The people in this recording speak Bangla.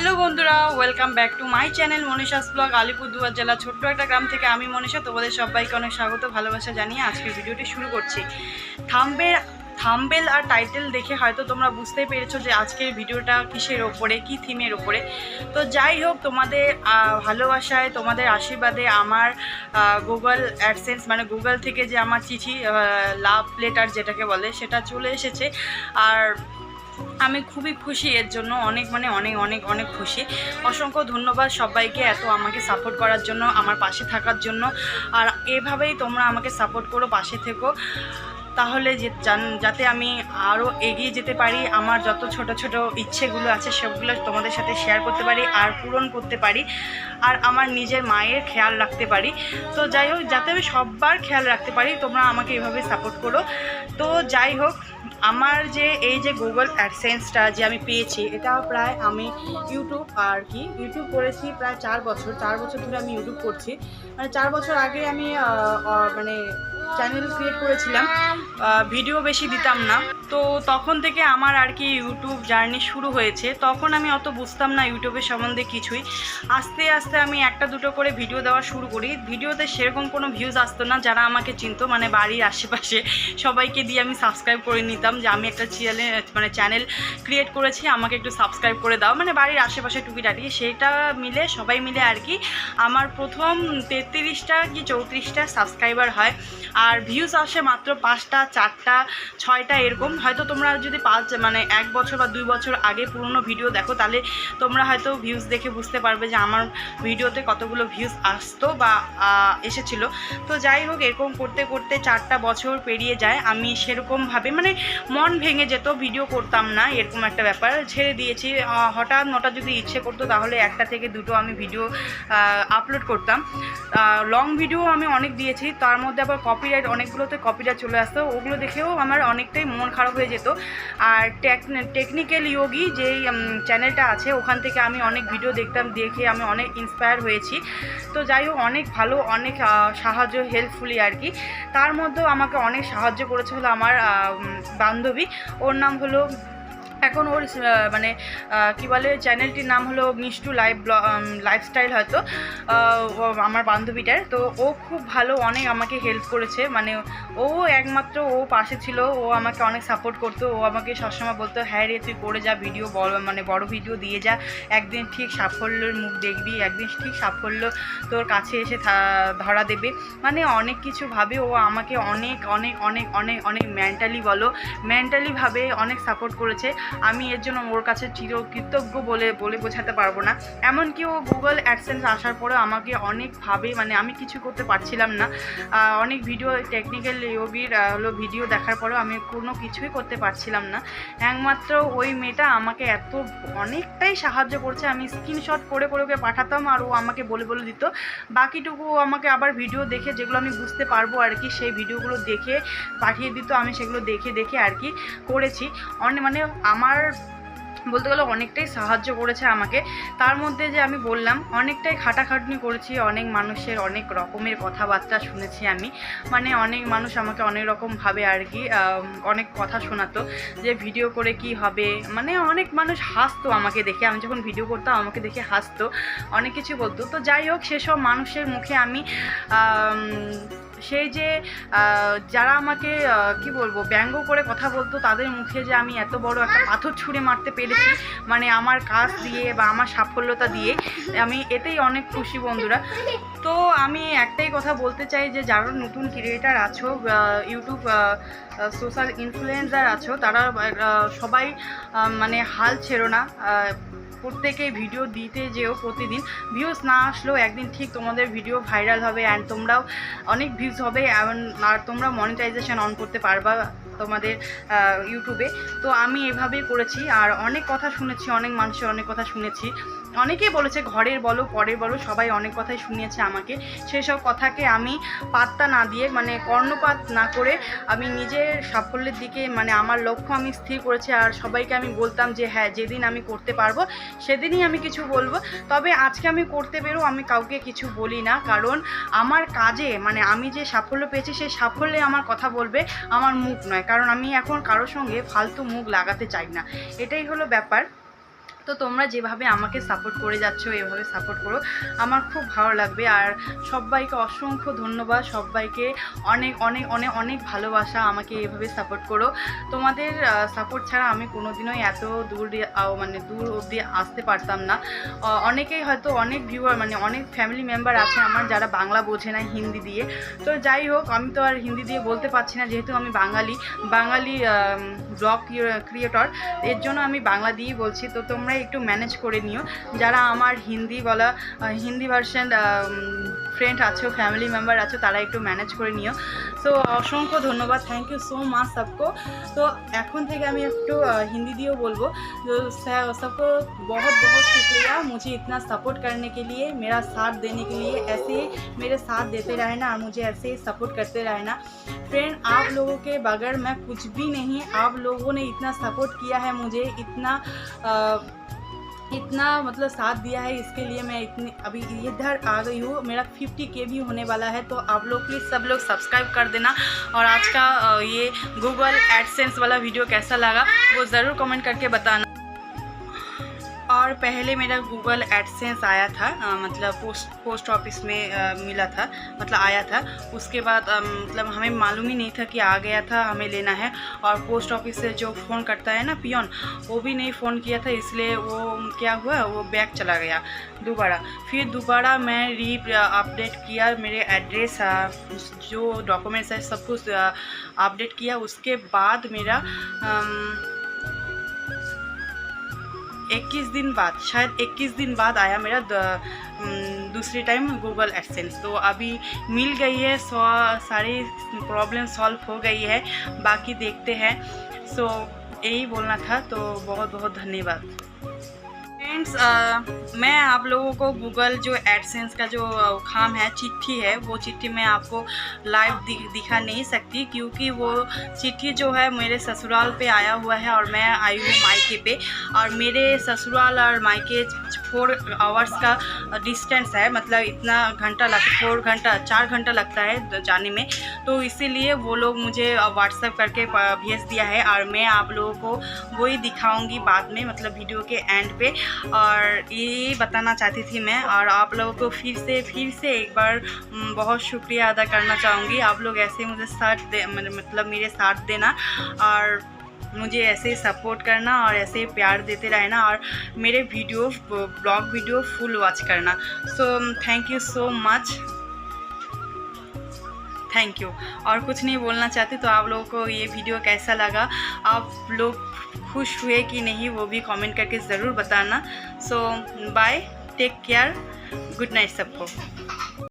হ্যালো বন্ধুরা welcome back to my channel Manisha's vlog Alipurduar জেলা ছোট্ট একটা গ্রাম থেকে আমি মনীষা, তোমাদের সবাইকে অনেক স্বাগত, ভালোবাসা জানিয়ে আজকের ভিডিওটি শুরু করছি। থাম্বের থাম্বেল আর টাইটেল দেখে হয়তো তোমরা বুঝতেই পেরেছ যে আজকের ভিডিওটা কিসের ওপরে, কি থিমের ওপরে। তো যাই হোক, তোমাদের ভালোবাসায়, তোমাদের আশীর্বাদে আমার গুগল অ্যাডসেন্স মানে গুগল থেকে যে আমার চিঠি লাভ লেটার যেটাকে বলে, সেটা চলে এসেছে। আর আমি খুবই খুশি, এর জন্য অনেক মানে অনেক অনেক অনেক খুশি। অসংখ্য ধন্যবাদ সবাইকে এত আমাকে সাপোর্ট করার জন্য, আমার পাশে থাকার জন্য। আর এভাবেই তোমরা আমাকে সাপোর্ট করো, পাশে থেকো। তাহলে যে যাতে আমি আরও এগিয়ে যেতে পারি, আমার যত ছোট ছোট ইচ্ছেগুলো আছে সবগুলো তোমাদের সাথে শেয়ার করতে পারি আর পূরণ করতে পারি। আর আমার নিজের মায়ের খেয়াল রাখতে পারি। তো যাই হোক, যাতে আমি সবার খেয়াল রাখতে পারি, তোমরা আমাকে এভাবে সাপোর্ট করো। তো যাই হোক আমার যে এই যে গুগল অ্যাডসেন্সটা যে আমি পেয়েছি এটা প্রায় আমি ইউটিউব আর কি ইউটিউব করেছি প্রায় চার বছর চার বছর ধরে আমি ইউটিউব করছি। মানে চার বছর আগে আমি মানে চ্যানেল ক্রিয়েট করেছিলাম। ভিডিও বেশি দিতাম না। তো তখন থেকে আমার আর কি ইউটিউব জার্নি শুরু হয়েছে। তখন আমি অত বুঝতাম না ইউটিউবের সম্বন্ধে কিছুই। আস্তে আস্তে আমি একটা দুটো করে ভিডিও দেওয়া শুরু করি। ভিডিওতে সেরকম কোনো ভিউজ আসতো না যারা আমাকে চিনতো মানে বাড়ির আশেপাশে সবাইকে দিয়ে আমি সাবস্ক্রাইব করে নিতাম যে আমি একটা চ্যানেল মানে চ্যানেল ক্রিয়েট করেছি, আমাকে একটু সাবস্ক্রাইব করে দাও। মানে বাড়ির আশেপাশে টুকিটাকি সেটা মিলে, সবাই মিলে আর কি আমার প্রথম তেত্রিশটা কি চৌত্রিশটা সাবস্ক্রাইবার হয়। আর ভিউজ আসে মাত্র পাঁচটা, চারটা, ছয়টা এরকম। হয়তো তোমরা যদি পাঁচ মানে এক বছর বা দুই বছর আগে পুরনো ভিডিও দেখো, তাহলে তোমরা হয়তো ভিউজ দেখে বুঝতে পারবে যে আমার ভিডিওতে কতগুলো ভিউজ আসতো বা এসেছিল। তো যাই হোক, এরকম করতে করতে চারটা বছর পেরিয়ে যায়। আমি সেরকমভাবে মানে মন ভেঙে যেত ভিডিও করতাম না, এরকম একটা ব্যাপার। ছেড়ে দিয়েছি। হঠাৎ নটা যদি ইচ্ছে করতো, তাহলে একটা থেকে দুটো আমি ভিডিও আপলোড করতাম। লং ভিডিও আমি অনেক দিয়েছি। তার মধ্যে আবার কপিরাইট অনেকগুলোতে কপিরাইট চলে আসতো। ওগুলো দেখেও আমার অনেকটাই মন খারাপ হয়ে যেত। আর টেকনিক্যাল ইয়োগি যেই চ্যানেলটা আছে, ওখান থেকে আমি অনেক ভিডিও দেখতাম, দেখে আমি অনেক ইন্সপায়ার হয়েছি। তো যাই হোক, অনেক ভালো, অনেক সাহায্য হেল্পফুলি আর কি। তার মধ্যেও আমাকে অনেক সাহায্য করেছে হলো আমার বান্ধবী। ওর নাম হলো এখন ওর মানে কি বলে, চ্যানেলটির নাম হলো মিষ্টু লাইভ লাইফস্টাইল হয়তো। আমার বান্ধবীটার। তো ও খুব ভালো, অনেক আমাকে হেল্প করেছে। মানে ও একমাত্র ও পাশে ছিল। ও আমাকে অনেক সাপোর্ট করতো। ও আমাকে সবসময় বলতো হ্যাঁ রে, তুই করে যা ভিডিও বড় মানে বড় ভিডিও দিয়ে যা। একদিন ঠিক সাফল্যের মুখ দেখবি, একদিন ঠিক সাফল্য তোর কাছে এসে ধরা দেবে। মানে অনেক কিছু ভাবে ও আমাকে অনেক অনেক অনেক অনেক অনেক মেন্টালি বলো মেন্টালিভাবে অনেক সাপোর্ট করেছে। আমি এর জন্য ওর কাছে চির কৃতজ্ঞ বলে বলে বোঝাতে পারব না। এমনকি ও গুগল অ্যাডসেন্স আসার পরে আমাকে অনেকভাবে মানে আমি কিছু করতে পারছিলাম না। অনেক ভিডিও টেকনিক্যাল ইয়োগির হলো ভিডিও দেখার পরেও আমি কোনো কিছুই করতে পারছিলাম না। একমাত্র ওই মেয়েটা আমাকে এত, অনেকটাই সাহায্য করছে। আমি স্ক্রিনশট করে করে ওকে পাঠাতাম আর ও আমাকে বলে বলে দিত। বাকিটুকু আমাকে আবার ভিডিও দেখে, যেগুলো আমি বুঝতে পারব আর কি, সেই ভিডিওগুলো দেখে পাঠিয়ে দিত। আমি সেগুলো দেখে দেখে আর কি করেছি। অনেক মানে আমার বলতে গেলে অনেকটাই সাহায্য করেছে আমাকে। তার মধ্যে যে আমি বললাম, অনেকটাই খাটাখাটনি করেছি, অনেক মানুষের অনেক রকমের কথাবার্তা শুনেছি আমি। মানে অনেক মানুষ আমাকে অনেক রকমভাবে আর কি অনেক কথা শোনাতো যে ভিডিও করে কি হবে। মানে অনেক মানুষ হাসতো আমাকে দেখে, আমি যখন ভিডিও করতাম আমাকে দেখে হাসতো, অনেক কিছু বলতো। তো যাই হোক, সেসব মানুষের মুখে আমি সেই যে যারা আমাকে কি বলব, ব্যঙ্গ করে কথা বলতো, তাদের মুখে যে আমি এত বড় একটা পাথর ছুঁড়ে মারতে পেরেছি মানে আমার কাজ দিয়ে বা আমার সাফল্যতা দিয়ে, আমি এতেই অনেক খুশি বন্ধুরা। তো আমি একটাই কথা বলতে চাই যে, যারা নতুন ক্রিয়েটার আছো ইউটিউব সোশ্যাল ইনফ্লুয়েন্সার আছো, তারা সবাই মানে হাল ছেড়ো না প্রত্যেকেই ভিডিও দিতে যেও প্রতিদিন। ভিউজ না আসলেও একদিন ঠিক তোমাদের ভিডিও ভাইরাল হবে অ্যান্ড তোমরাও অনেক ভিউজ হবে আর তোমরা মনিটাইজেশন অন করতে পারবা। তোমাদের ইউটিউবে তো আমি এভাবেই করেছি। আর অনেক কথা শুনেছি, অনেক মানুষের অনেক কথা শুনেছি। অনেকেই বলেছে, ঘরের বলো, পরের বলো, সবাই অনেক কথাই শুনিয়েছে আমাকে। সেই সব কথাকে আমি পাত্তা না দিয়ে মানে কর্ণপাত না করে আমি নিজের সাফল্যের দিকে মানে আমার লক্ষ্য আমি স্থির করেছি। আর সবাইকে আমি বলতাম যে হ্যাঁ যেদিন আমি করতে পারব, সেদিনই আমি কিছু বলব। তবে আজকে আমি করতে বেরো আমি কাউকে কিছু বলি না। কারণ আমার কাজে মানে আমি যে সাফল্য পেয়েছি, সেই সাফল্যে আমার কথা বলবে, আমার মুখ নয়। কারণ আমি এখন কারোর সঙ্গে ফালতু মুখ লাগাতে চাই না। এটাই হলো ব্যাপার। তো তোমরা যেভাবে আমাকে সাপোর্ট করে যাচ্ছ, এভাবে সাপোর্ট করো, আমার খুব ভালো লাগবে। আর সবাইকে অসংখ্য ধন্যবাদ, সবাইকে অনেক অনেক অনেক অনেক ভালোবাসা, আমাকে এভাবে সাপোর্ট করো। তোমাদের সাপোর্ট ছাড়া আমি কোনোদিনই এত দূর মানে দূর অবধি আসতে পারতাম না। অনেকেই হয়তো অনেক ভিউয়ার মানে অনেক ফ্যামিলি মেম্বার আছে আমার যারা বাংলা বোঝে না হিন্দি দিয়ে। তো যাই হোক, আমি তো আর হিন্দি দিয়ে বলতে পারছি না, যেহেতু আমি বাঙালি বাঙালি ব্লগ ক্রিয়েটর এর জন্য আমি বাংলা দিয়েই বলছি। তো তোমরা একটু ম্যানেজ করে নিও যারা আমার হিন্দি বলা আহ, হিন্দি ভার্সন ফ্রেন্ড আছো ফ্যামিলি মেম্বার আছো তারা একটু ম্যানেজ করে নিও সো অসংখ্য ধন্যবাদ থ্যাংক ইউ সো মাচ सबको তো এখন থেকে আমি একটু আহ, হিন্দি দিয়েও বলবো तो स- सबको बहुत बहुत शुक्रिया मुझे इतना सपोर्ट करने के लिए मेरा साथ देने के लिए ऐसे ही मेरे साथ देते रहना और मुझे ऐसे ही सपोर्ट करते रहना फ्रेंड आप लोगों के बगैर मैं कुछ भी नहीं आप लोगों ने इतना सपोर्ट किया है मुझे इतना अ, इतना मतलब साथ दिया है, इसके लिए मैं इतनी, अभी इधर आ गई हूँ, मेरा 50 के भी होने वाला है तो आप लोग प्लीज़ सब लोग सब्सक्राइब कर देना। और आज का ये गूगल एडसेंस वाला वीडियो कैसा लगा, वो ज़रूर कमेंट करके बताना। और पहले मेरा गूगल एडसेंस आया था अ, मतलब पोस्ट पोस्ट ऑफ़िस में अ, मिला था मतलब आया था। उसके बाद अ, मतलब हमें मालूम ही नहीं था कि आ गया था हमें लेना है। और पोस्ट ऑफ़िस से जो फ़ोन करता है ना पियन वो भी नहीं फ़ोन किया था इसलिए वो क्या हुआ वो बैग चला गया दोबारा। फिर दोबारा मैं री अपडेट किया मेरे एड्रेस जो डॉक्यूमेंट्स है सब कुछ अपडेट किया। उसके बाद मेरा इक्कीस दिन बाद, शायद इक्कीस दिन बाद आया मेरा दूसरी टाइम गूगल एडसेंस तो अभी मिल गई है, सो, सारी प्रॉब्लम सॉल्व हो गई है, बाकी देखते हैं। सो यही बोलना था तो बहुत बहुत धन्यवाद। फ्रेंड्स मैं आप लोगों को गूगल जो एडसेंस का जो खाम काम है चिट्ठी है वो चिट्ठी मैं आपको लाइव दि, दिखा नहीं सकती क्योंकि वो चिट्ठी जो है मेरे ससुराल पे आया हुआ है और मैं आई हूँ मायके पे और मेरे ससुराल और मायके फोर आवर्स का डिस्टेंस है मतलब इतना घंटा लग फोर घंटा, चार घंटा लगता है जाने में। तो इसीलिए वो लोग मुझे व्हाट्सएप करके भेज दिया है और मैं आप लोगों को वही दिखाऊँगी बाद में मतलब वीडियो के एंड पे। और ये बताना चाहती थी मैं और आप लोगों को फिर से फिर से एक बार बहुत शुक्रिया अदा करना चाहूँगी। आप लोग ऐसे मुझे साथ दे मतलब मेरे साथ देना। और मुझे ऐसे ही सपोर्ट करना और ऐसे ही प्यार देते रहना और मेरे video vlog video full watch करना। So thank you so much thank you और कुछ नहीं बोलना चाहती तो आप लोगों को ये वीडियो कैसा लगा? आप लोग खुश हुए कि नहीं, वो भी कमेंट करके ज़रूर बताना। So bye take care good night सबको.